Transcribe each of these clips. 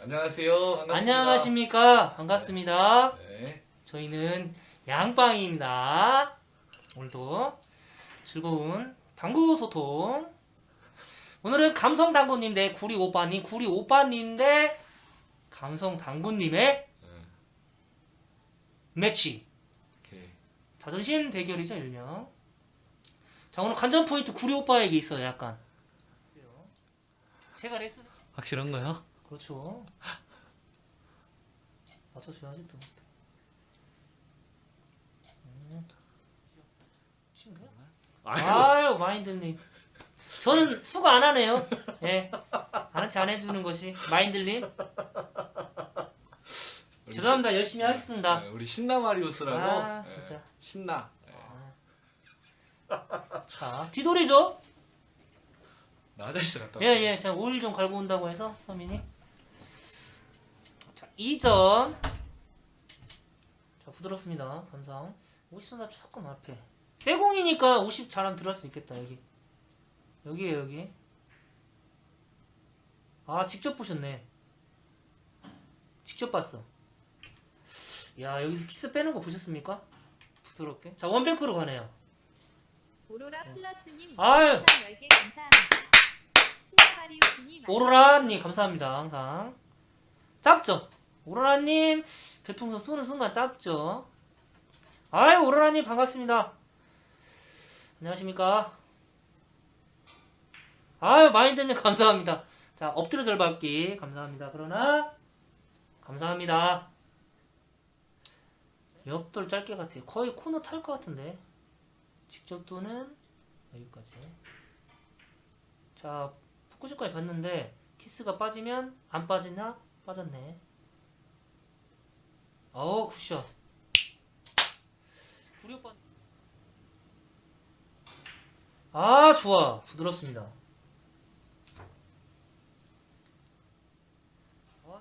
안녕하세요. 반갑습니다. 안녕하십니까 반갑습니다 네. 저희는 양빵입니다 오늘도 즐거운 당구 소통 오늘은 감성 당구님 대 구리 오빠님 구리 오빠님 대 감성 당구님의 네. 매치 오케이. 자존심 대결이죠 일명 자 오늘 관전 포인트 구리 오빠에게 있어요 약간 제가 레슨 확실한가요? 그렇죠 맞춰줘야지 또 음. 아유 마인드님 저는 수고 안 하네요 예 아는 체안 해주는 것이 마인드님 우리 죄송합니다 열심히 하겠습니다 신- 네, 우리 신나 마리우스라고. 아, 네, 진짜. 신나. 네. 자 뒤돌이죠 나 화장실 갔다. 올게. 예예 제가 오일 좀 갈고 온다고 해서 서민이 자 2점 자 부드럽습니다 감상 50선사 조금 앞에 세공이니까 50 잘하면 들어갈 수 있겠다 여기 여기에요 여기 아 직접 보셨네 직접 봤어 야 여기서 키스 빼는 거 보셨습니까? 부드럽게 자 원뱅크로 가네요 오로라 플러스님 아유. 10개 감사합니다. 오로라님 감사합니다 항상. 작죠? 오로라님 별풍선 쏘는 순간 작죠? 아유 오로라님 반갑습니다. 안녕하십니까? 아유 마인드님 감사합니다. 자 엎드려 절받기. 감사합니다. 그러나 감사합니다. 옆돌 짧게 같아요. 거의 코너 탈 것 같은데. 직접 도는 여기까지. 자 포크슛까지 봤는데 키스가 빠지면 안 빠지나 빠졌네. 어우 굿샷. 구리 오빠. 아 좋아 부드럽습니다. 어?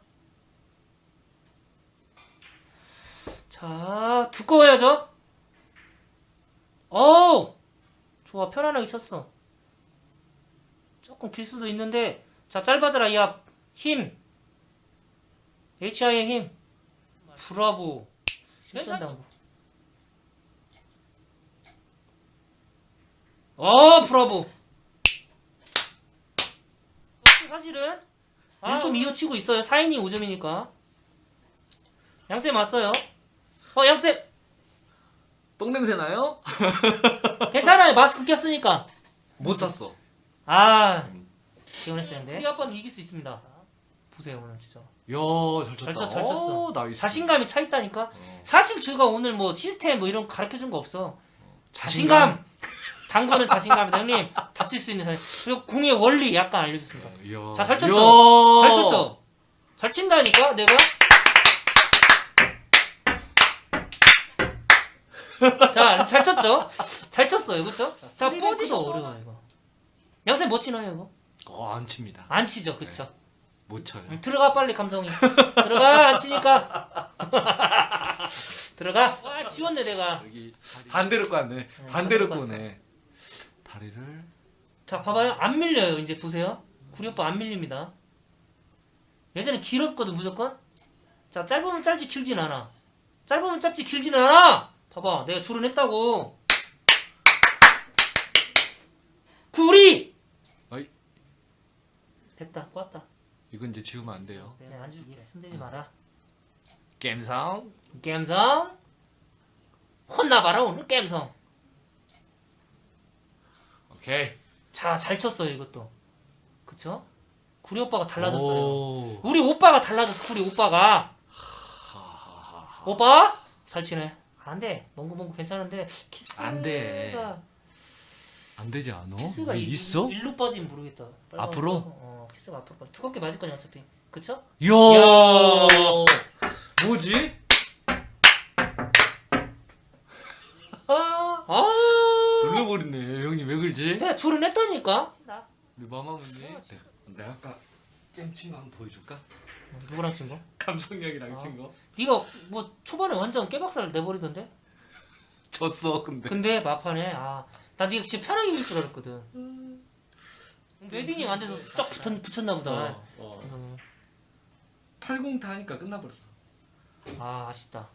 자 두꺼워야죠. 어우 좋아 편안하게 쳤어. 조금 길 수도 있는데 자 짧아져라 이 앞 힘. HI의 힘. 브라보. 실전당구. 어 브라보. 사실은? 1점 이어치고 있어요. 4인이 5점이니까. 양쌤 왔어요? 어 양쌤! 똥 냄새 나요? 괜찮아요. 마스크 꼈으니까. 못 샀어. 아 기원했었는데? 우리 아빠는 이길 수 있습니다. 보세요 오늘 진짜. 야, 잘 쳤다. 잘 쳤어, 잘 쳤어. 오, 나이스. 자신감이 차 있다니까? 어. 사실 제가 오늘 뭐 시스템 뭐 이런 거 가르쳐 준 거 없어. 자신감. 당구는 자신감이다. 형님 다칠 수 있는 자신. 그리고 공의 원리 약간 알려줬습니다. 이야. 자, 잘 쳤죠? 이야. 잘 쳤죠? 잘 친다니까 내가? 자 잘 쳤죠? 잘 쳤어요. 그쵸? 자 포지션 어려워 이거 양쌤 못 치나요 이거? 어, 안 칩니다. 안 치죠 그쵸? 못 쳐요. 응, 들어가 빨리 감성이. 들어가 안 치니까. 들어가. 와 지웠네 내가. 여기 반대로 까네. 네, 반대로 반대로 꼬네. 다리를. 자 봐봐요. 안 밀려요 이제 보세요. 구리 오빠 안 밀립니다. 예전에 길었거든 무조건? 자 짧으면 짧지 길진 않아. 짧으면 짧지 길진 않아! 봐봐 내가 줄은 했다고. 구리. 됐다 꽂았다 이건 이제 지우면 안 돼요. 네, 안 줄게 손대지 마라 겜상. 갬성 혼나봐라 오늘 갬성 오케이. 자잘 쳤어요 이것도 그쵸? 구리 오빠가 달라졌어요 오. 우리 오빠가 달라졌어 구리 오빠가 하하하. 오빠 잘 치네 안돼 멍구 멍구 괜찮은데 키스가 안 돼. 안 되지 않아? 키스가 왜 이- 있어? 일로 빠지면 모르겠다 앞으로? 거. 어 키스가 앞으로 빠져 두껍게 맞을 거냐 어차피 그쵸? 이야. 뭐지? 아 놀려버리네. 형님 왜 그러지? 내가 줄은 했다니까 우리 마마무님. 내가, 내가 아까 잼친 거 한번 보여줄까? 누구랑 친 거? 감성형이랑 아. 친 거. 네가 뭐 초반에 완전 깨박살 내버리던데 졌어 근데. 근데 마판에 아 나 네가 진짜 편하게 이길 줄 알았거든 웨딩이 안 돼서 쫙 붙었, 붙였나 보다. 어, 어. 음. 80다 하니까 끝나버렸어. 아 아쉽다.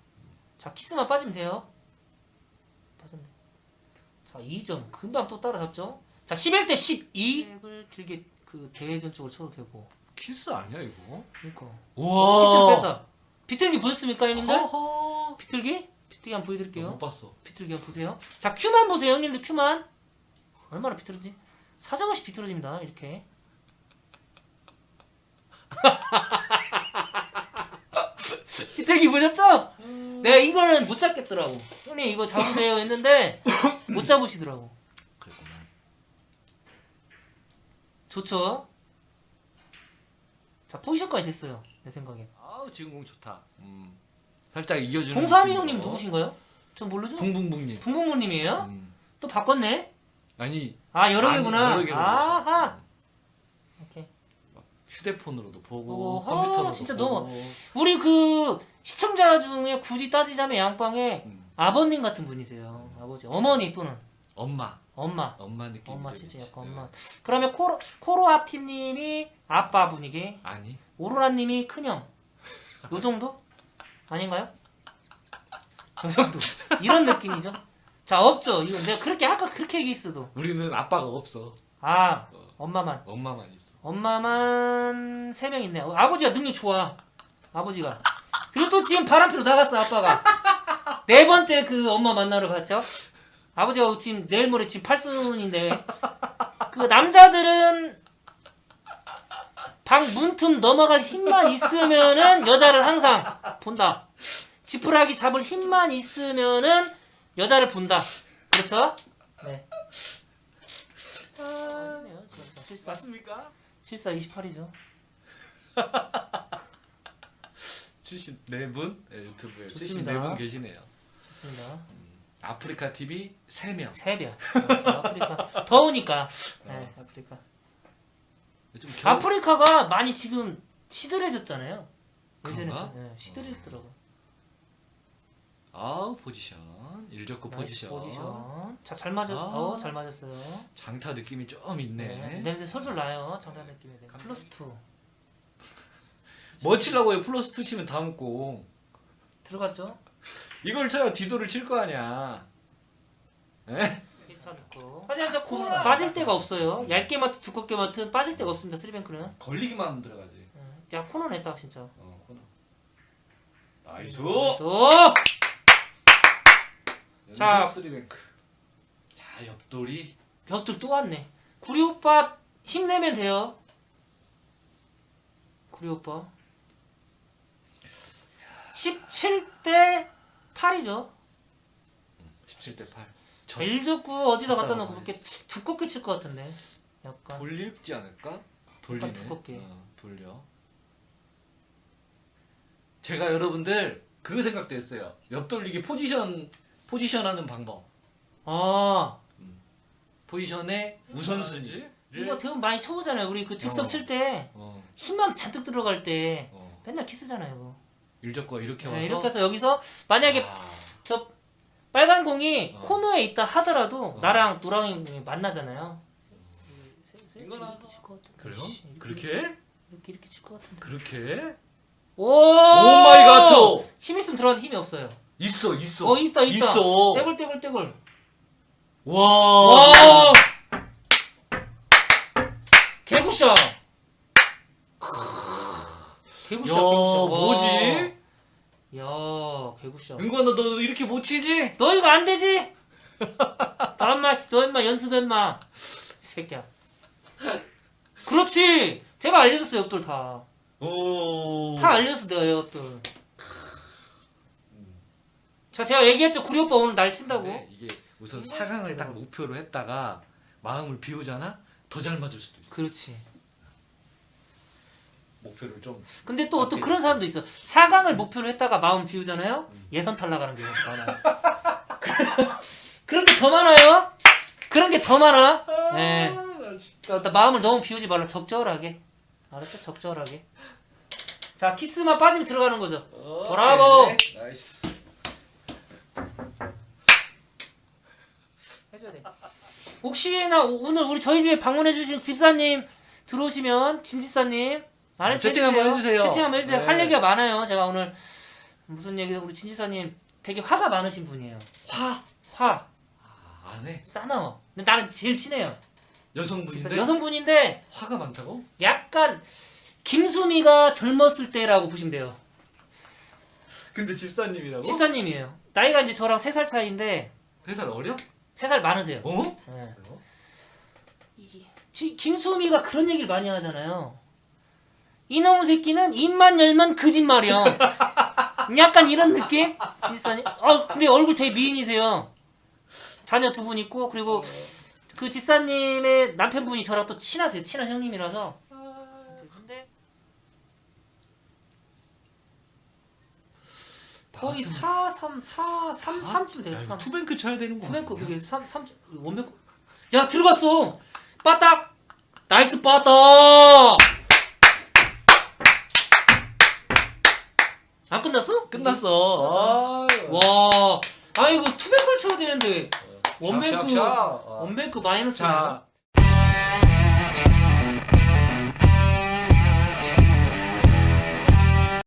자 키스만 빠지면 돼요. 빠졌네. 자 2점 금방 또 따라잡죠. 자 11대 12. 을 길게 그 대회전 쪽으로 쳐도 되고. 키스 아니야 이거? 그러니까. 와. 키스를 뺐다. 비틀기 보셨습니까 형님들? 허허. 비틀기? 비틀기 한번 보여드릴게요. 못 봤어. 비틀기 한번 보세요. 자 큐만 보세요 형님들 큐만. 얼마나 비틀어지? 사정없이 비틀어집니다 이렇게. 비틀기 보셨죠? 내가 이거는 못 잡겠더라고. 형님 이거 잡으세요 했는데 못 잡으시더라고. 그랬구만. 좋죠? 자 포지션까지 됐어요 내 생각에. 아우 지금 공 좋다. 음. 살짝. 동삼이 느낌으로. 형님 누구신가요? 전 모르죠? 붕붕붕님. 붕붕무님이에요? 음. 또 바꿨네? 아니 아 여러 아니, 개구나. 여러 개로 아하. 오케이. 휴대폰으로도 보고 오, 컴퓨터로도 아, 진짜 보고. 너무- 우리 그 시청자 중에 굳이 따지자면 양방에 음. 아버님 같은 분이세요. 아버지, 어머니 또는 엄마. 엄마. 엄마 느낌. 엄마 진짜 약간 엄마. 그러면 코로 코로아팀님이 아빠 분이게, 아니. 오로라님이 큰형. 요 정도? 아닌가요? 요 정도. 이런 느낌이죠. 자 없죠. 이거 내가 그렇게 아까 그렇게 얘기했어도 우리는 아빠가 없어. 아 엄마만. 엄마만 있어. 엄마만 세 명 있네. 어, 아버지가 능력 좋아. 아버지가. 그리고 또 지금 바람피로 나갔어 아빠가. 네 번째 그 엄마 만나러 갔죠. 아버지가 지금 내일 모레 지금 팔순인데 그 남자들은 방 문틈 넘어갈 힘만 있으면은 여자를 항상 본다. 지푸라기 잡을 힘만 있으면은 여자를 본다. 그렇죠? 네. 아. 실사. 맞습니까? 실사 28이죠. 74분 네, 유튜브에 좋습니다. 74분 계시네요. 좋습니다. 아프리카 TV 3명. 세별. 그렇죠. 아프리카. 더우니까. 네, 아프리카. 좀 겨울- 아프리카가 많이 지금 시들해졌잖아요. 예전에 그런가? 네, 시들해졌더라고. 아우 포지션. 일적구 나이스 포지션. 포지션. 자, 잘 맞았. 아. 어, 잘 맞았어요. 장타 느낌이 좀 있네. 네. 냄새 솔솔 나요. 장난 느낌에. 대해. 플러스 2 뭐 치려고 해 플러스 2 치면 다음 공. 들어갔죠? 이걸 쳐야 디도를 칠 거 아니야. 에? 괜찮고. 하지만 저 코너 맞을 데가 없어요. 얇게 맞든 두껍게 맞든 빠질 데가 없습니다. 쓰리뱅크는. 걸리기만 하면 들어가지. 음. 야 코너네 딱 진짜. 어, 코너. 나이스. 오! 자. 연속 쓰리뱅크. 자, 옆돌이. 벽들 또 왔네. 구리 오빠 힘내면 돼요. 구리 오빠. 17대 8이죠. 17대 8. 좋고 어디다 갖다 갖다 놓고 그렇게 두껍게 칠 것 같은데. 약간. 돌리지 않을까? 돌리네. 두껍게. 어, 돌려. 제가 여러분들 그 생각도 했어요. 옆돌리기 포지션 포지션하는 방법. 아, 포지션의 우선순위를 이거 대본 많이 쳐보잖아요. 우리 그 즉석 어. 칠 때 어, 힘만 잔뜩 들어갈 때 어. 맨날 키스잖아요. 이거. 일적과 이렇게 네, 와서 이렇게 해서 여기서 만약에 아, 저 빨간 공이 어. 코너에 있다 하더라도 어. 나랑 노랑 공이 만나잖아요. 이거 나와서? 이렇게 칠것 같은데. 그래요? 씨, 이렇게, 그렇게? 이렇게 이렇게 칠 것 같은데. 그렇게? 오! 오 마이 갓! 힘 있으면 들어가는 힘이 없어요. 있어 있어. 어 있다 있다. 있어. 떼굴 떼굴 떼굴. 와. 와! 개구샷. 개구샷. 야, 개구샷. 와. 뭐지? 야, 개구샷. 은관아 너 이렇게 못 치지? 너 이거 안 되지? 너 인마, 너 인마 연습했마. 이 새끼야. 그렇지. 제가 알려줬어요, 옆돌 다. 오. 다 알려줬어, 내가 옆돌. 자, 제가 얘기했죠. 구리 오빠 오늘 날 친다고. 근데 이게 우선 4강을 딱 목표로 했다가 마음을 비우잖아. 더 잘 맞을 수도 있어. 그렇지. 목표를 좀 근데 또 어떤? 그런 사람도 있어. 4강을 목표로 했다가 마음 비우잖아요. 예선 탈락하는 경우가 많아요. 그런 게 더 많아요. 그런 게 더 많아. 네. 그러니까 마음을 너무 비우지 말라. 적절하게. 알았죠? 적절하게. 자, 키스만 빠지면 들어가는 거죠. 브라보! 네. 나이스. 해줘야 돼. 혹시나 오- 오늘 우리 저희 집에 방문해 주신 집사님 들어오시면 진 집사님 많이 채팅 한번 해주세요. 채팅 한번 해주세요. 네. 할 얘기가 많아요. 제가 오늘 무슨 얘기 우리 진집사님 되게 화가 많으신 분이에요. 화. 화 아, 안 해. 싸나워. 근데 나는 제일 친해요. 여성분인데 여성분인데 화가 많다고? 약간 김수미가 젊었을 때라고 보시면 돼요. 근데 집사님이라고? 집사님이에요. 나이가 이제 저랑 3살 차이인데 회사를 어려? 3살 많으세요. 어? 네. 지- 김수미가 그런 얘기를 많이 하잖아요. 이놈의 새끼는 입만 열면 거짓말이야. 약간 이런 느낌? 집사님. 아 근데 얼굴 되게 미인이세요. 자녀 두 분 있고 그리고 그 집사님의 남편분이 저랑 또 친하세요. 친한 형님이라서. 근데 거의 4, 3, 4, 3, 3쯤 돼요. 야, 3. 투뱅크 쳐야 되는 거 투뱅크? 그게 3, 3, 원뱅크 야 들어갔어 빠딱 나이스 빠딱 안 끝났어? 끝났어. 아유. 와 아이고 투뱅크를 쳐야 되는데 원뱅크 샥, 샥, 샥. 아. 원뱅크 마이너스 자,